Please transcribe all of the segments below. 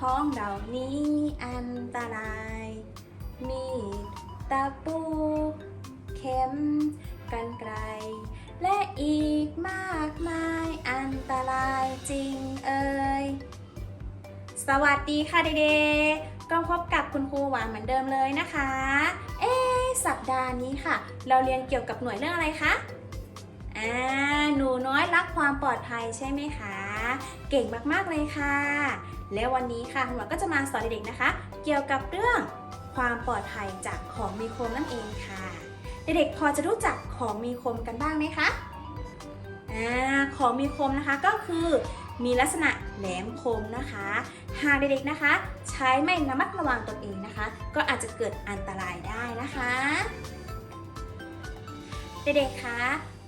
ของเรานี้อันตราย มีดตะปู เข็ม กันไกล และอีกมากมายอันตรายจริงเอ่ย สวัสดีค่ะเด็กๆ ก็พบกับคุณครูหวานเหมือนเดิมเลยนะคะ เอ๊สัปดาห์นี้ค่ะ เราเรียนเกี่ยวกับหน่วยเรื่องอะไรคะ อ่าหนูน้อยรักความปลอดภัยใช่ไหมคะ เก่งมากๆเลยค่ะ แล้ววันนี้ค่ะคุณหมอก็จะมาสอนเด็กๆนะคะ เกี่ยวกับเรื่องความปลอดภัยจากของมีคมนั่นเองค่ะ เด็กๆพอจะรู้จักของมีคมกันบ้างไหมคะอ่าของมีคมนะคะก็คือมีลักษณะแหลมคมนะคะ หากเด็กๆนะคะ ใช้ไม่ระมัดระวังตนเองนะคะ ก็อาจจะเกิดอันตรายได้นะคะ เด็กๆคะ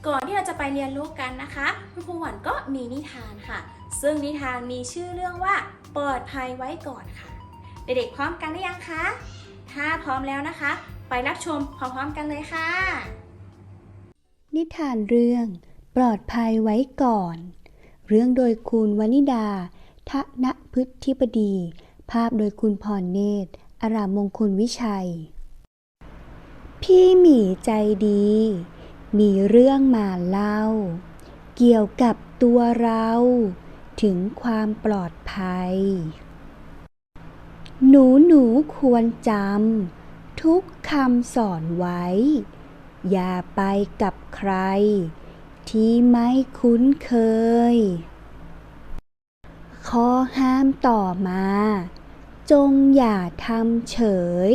ก่อนที่เราจะไปเรียนรู้กันนะคะคุณครูหวันก็มีนิทานค่ะ ซึ่งนิทานมีชื่อเรื่องว่าปลอดภัยไว้ก่อนค่ะ เด็กๆพร้อมกันหรือยังคะ ถ้าพร้อมแล้วนะคะ ไปรับชมพร้อมๆกันเลยค่ะ นิทานเรื่อง ปลอดภัยไว้ก่อน เรื่องโดยคุณวนิดา ทะนพฤทธิบดี ภาพโดยคุณพรเนตร อารามมงคลวิชัย พี่หมีใจดี มีเรื่องมาเล่า เกี่ยวกับตัวเรา ถึงความปลอดภัย หนูหนูควรจำทุกคำสอนไว้ อย่าไปกับใคร ที่ไม่คุ้นเคย ข้อห้ามต่อมา จงอย่าทำเฉย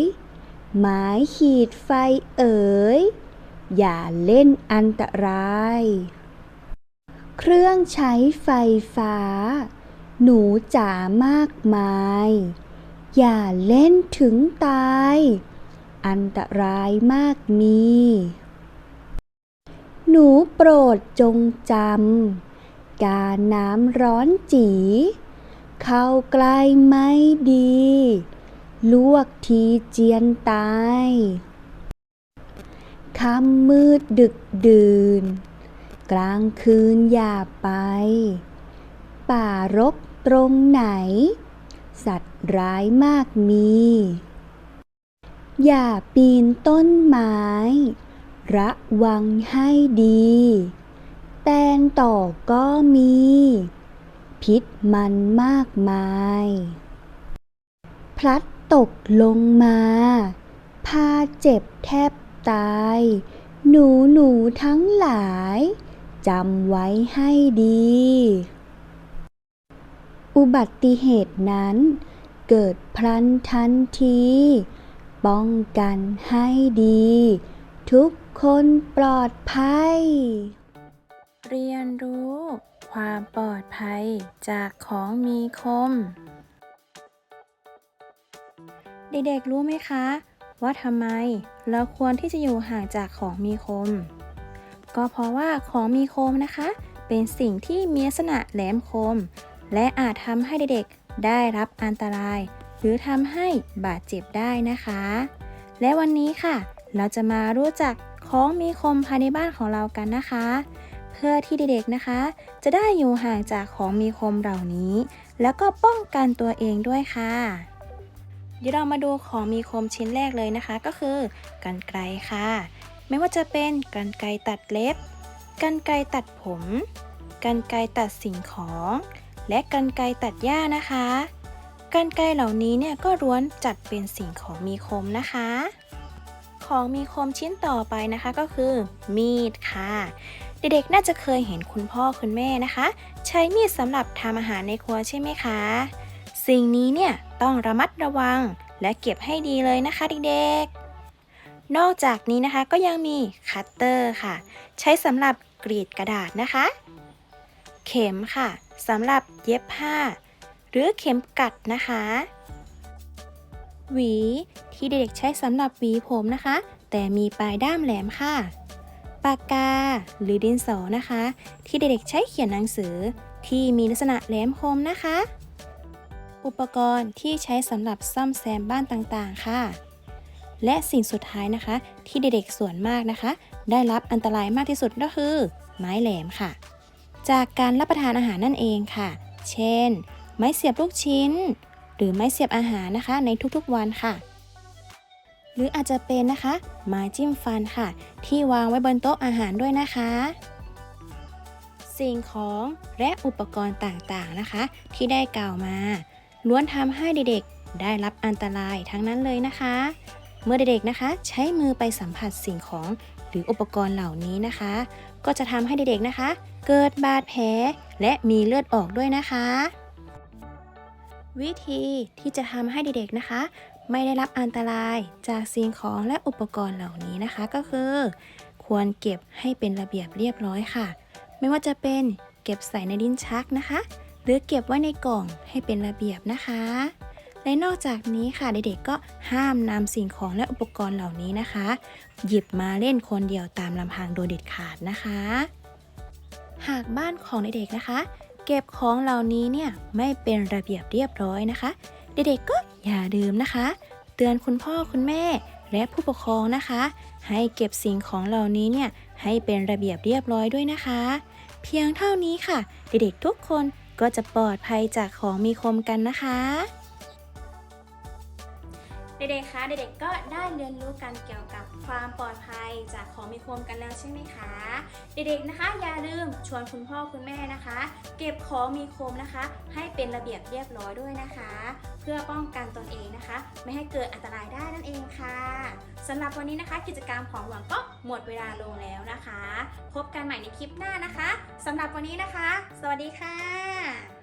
หมายขีดไฟเอ๋ย อย่าเล่นอันตราย เครื่องใช้ไฟฟ้า หนูจ๋ามากมาย อย่าเล่นถึงตาย อันตรายมากมี หนูโปรดจงจำการน้ำร้อนจี เข้าใกล้ไม่ดี ลวกทีเจียนตาย ค่ำมืดดึกดื่น กลางคืนอย่าไป ป่ารกตรงไหน สัตว์ร้ายมากมี อย่าปีนต้นไม้ ระวังให้ดี แตนต่อก็มี พิษมันมากมาย พลัดตกลงมา พาเจ็บแทบ ตาย หนูหนูทั้งหลายจำไว้ให้ดี อุบัติเหตุนั้นเกิดพลันทันที ป้องกันให้ดี ทุกคนปลอดภัย เรียนรู้ความปลอดภัยจากของมีคม เด็กๆรู้ไหมคะ ว่าทำไมเราควรที่จะอยู่ห่างจากของมีคม ก็เพราะว่าของมีคมนะคะ เป็นสิ่งที่มีลักษณะแหลมคม และอาจทำให้เด็กๆได้รับอันตราย หรือทำให้บาดเจ็บได้นะคะ และวันนี้ค่ะ เราจะมารู้จักของมีคมภายในบ้านของเรากันนะคะ เพื่อที่เด็กๆนะคะ จะได้อยู่ห่างจากของมีคมเหล่านี้ แล้วก็ป้องกันตัวเองด้วยค่ะ ดี๋ยวเรามาดูของมีคมชิ้นแรกเลยนะคะ ก็คือกันไกรค่ะ ไม่ว่าจะเป็นกันไกรตัดเล็บ กันไกรตัดผม กันไกรตัดสิ่งของ และกันไกรตัดหญ้านะคะกันไกรเหล่านี้เนี่ยก็ล้วนจัดเป็นสิ่งของมีคมนะคะ ของมีคมชิ้นต่อไปนะคะก็คือ มีดค่ะ เด็กๆน่าจะเคยเห็นคุณพ่อคุณแม่นะคะ ใช้มีดสำหรับทำอาหารในครัวใช่ไหมคะ สิ่งนี้เนี่ยต้องระมัดระวังและเก็บให้ดีเลยนะคะเด็กๆ นอกจากนี้นะคะก็ยังมีคัตเตอร์ค่ะ ใช้สำหรับกรีดกระดาษนะคะ เข็มค่ะสำหรับเย็บผ้า หรือเข็มกัดนะคะ หวีที่เด็กๆใช้สำหรับหวีผมนะคะ แต่มีปลายด้ามแหลมค่ะปากกาหรือดินสอนะคะ ที่เด็กๆใช้เขียนหนังสือที่มีลักษณะแหลมคมนะคะ อุปกรณ์ที่ใช้สำหรับซ่อมแซมบ้านต่างๆ ค่ะ และสิ่งสุดท้ายนะคะ ที่เด็กๆส่วนมากนะคะ ได้รับอันตรายมากที่สุดก็คือ ไม้แหลมค่ะ จากการรับประทานอาหารนั่นเองค่ะ เช่น ไม้เสียบลูกชิ้น หรือไม้เสียบอาหารนะคะ ในทุกๆวันค่ะ หรืออาจจะเป็นนะคะ ไม้จิ้มฟันค่ะ ที่วางไว้บนโต๊ะอาหารด้วยนะคะสิ่งของและอุปกรณ์ต่างๆนะคะ ที่ได้กล่าวมา ล้วนทำให้เด็กๆ ได้รับอันตรายทั้งนั้นเลยนะคะ เมื่อเด็กๆนะคะ ใช้มือไปสัมผัสสิ่งของหรืออุปกรณ์เหล่านี้นะคะ ก็จะทำให้เด็กๆนะคะ เกิดบาดแผลและมีเลือดออกด้วยนะคะ วิธีที่จะทำให้เด็กๆนะคะ ไม่ได้รับอันตรายจากสิ่งของและอุปกรณ์เหล่านี้นะคะก็คือ ควรเก็บให้เป็นระเบียบเรียบร้อยค่ะ ไม่ว่าจะเป็นเก็บใส่ในลิ้นชักนะคะ หรือเก็บไว้ในกล่องให้เป็นระเบียบนะคะ และนอกจากนี้ค่ะเด็กๆก็ห้ามนำสิ่งของและอุปกรณ์เหล่านี้นะคะ หยิบมาเล่นคนเดียวตามลำพังโดยเด็ดขาดนะคะ หากบ้านของเด็กๆนะคะ เก็บของเหล่านี้เนี่ยไม่เป็นระเบียบเรียบร้อยนะคะ เด็กๆก็อย่าลืมนะคะ เตือนคุณพ่อคุณแม่และผู้ปกครองนะคะ ให้เก็บสิ่งของเหล่านี้เนี่ยให้เป็นระเบียบเรียบร้อยด้วยนะคะ เพียงเท่านี้ค่ะ เด็กๆทุกคน ก็จะปลอดภัยจากของมีคมกันนะคะ เด็กๆ คะ เด็กๆ ก็ได้เรียนรู้กันเกี่ยวกับความปลอดภัยจากของมีคมกันแล้วใช่ไหมคะ เด็กๆ นะคะ อย่าลืมชวนคุณพ่อคุณแม่นะคะ เก็บของมีคมนะคะ ให้เป็นระเบียบเรียบร้อยด้วยนะคะ เพื่อป้องกันตนเองนะคะ ไม่ให้เกิดอันตรายได้นั่นเองค่ะสำหรับวันนี้นะคะ กิจกรรมของหวังก็หมดเวลาลงแล้วนะคะ พบกันใหม่ในคลิปหน้านะคะสำหรับวันนี้นะคะ สวัสดีค่ะ